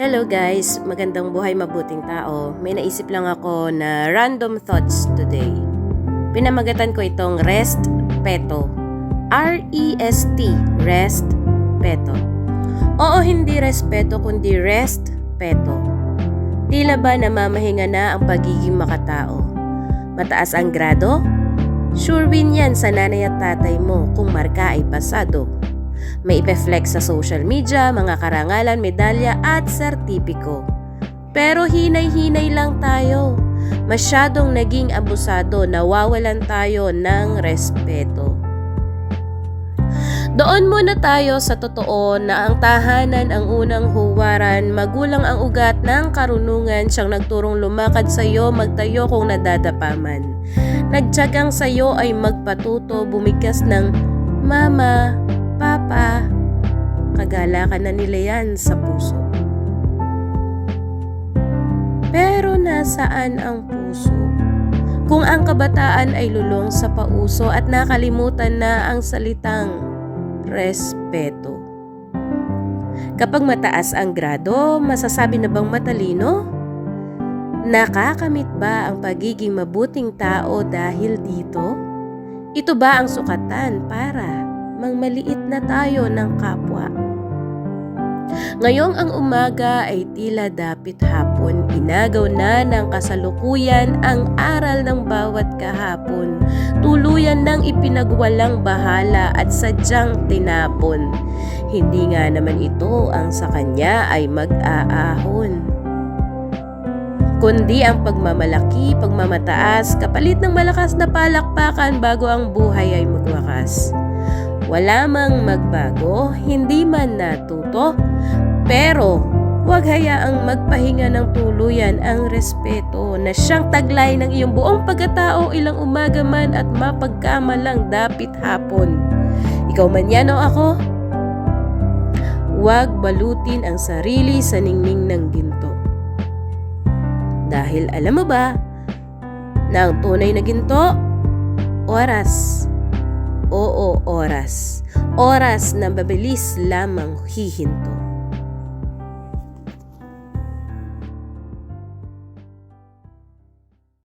Hello guys, magandang buhay mabuting tao. May naisip lang ako na random thoughts today. Pinamagatan ko itong rest peto. R-E-S-T, rest peto. Oo, hindi respeto kundi rest peto. Tila ba namamahinga na ang pagiging makatao? Mataas ang grado? Sure win yan sa nanay at tatay mo kung marka ay pasado. May ipe-flex sa social media, mga karangalan, medalya at sertipiko. Pero hinay-hinay lang tayo. Masyadong naging abusado, nawawalan tayo ng respeto. Doon muna tayo sa totoo na ang tahanan ang unang huwaran, magulang ang ugat ng karunungan, siyang nagturong lumakad sa iyo, magtayo kung nadadapaman. Nagtyagang sa iyo ay magpatuto, bumigkas ng Mama, Papa, kagalakan na nila yan sa puso. Pero nasaan ang puso? Kung ang kabataan ay lulong sa pauso at nakalimutan na ang salitang respeto. Kapag mataas ang grado, masasabi na bang matalino? Nakakamit ba ang pagiging mabuting tao dahil dito? Ito ba ang sukatan para mangmaliit na tayo ng kapwa? Ngayong ang umaga ay tila dapit hapon, inagaw na ng kasalukuyan ang aral ng bawat kahapon. Tuluyan ng ipinagwalang bahala at sadyang tinapon. Hindi nga naman ito ang sa kanya ay mag-aahon. Kundi ang pagmamalaki, pagmamataas, kapalit ng malakas na palakpakan bago ang buhay ay magwakas. Wala mang magbago, hindi man natuto, pero huwag hayaang magpahinga ng tuluyan ang respeto na siyang taglay ng iyong buong pagkatao ilang umaga man at mapagkamalang dapit hapon. Ikaw man yan o ako, huwag balutin ang sarili sa ningning ng ginto. Dahil alam mo ba, na ang tunay na ginto, oras. Oo, oras. Oras na mabilis lamang hihinto.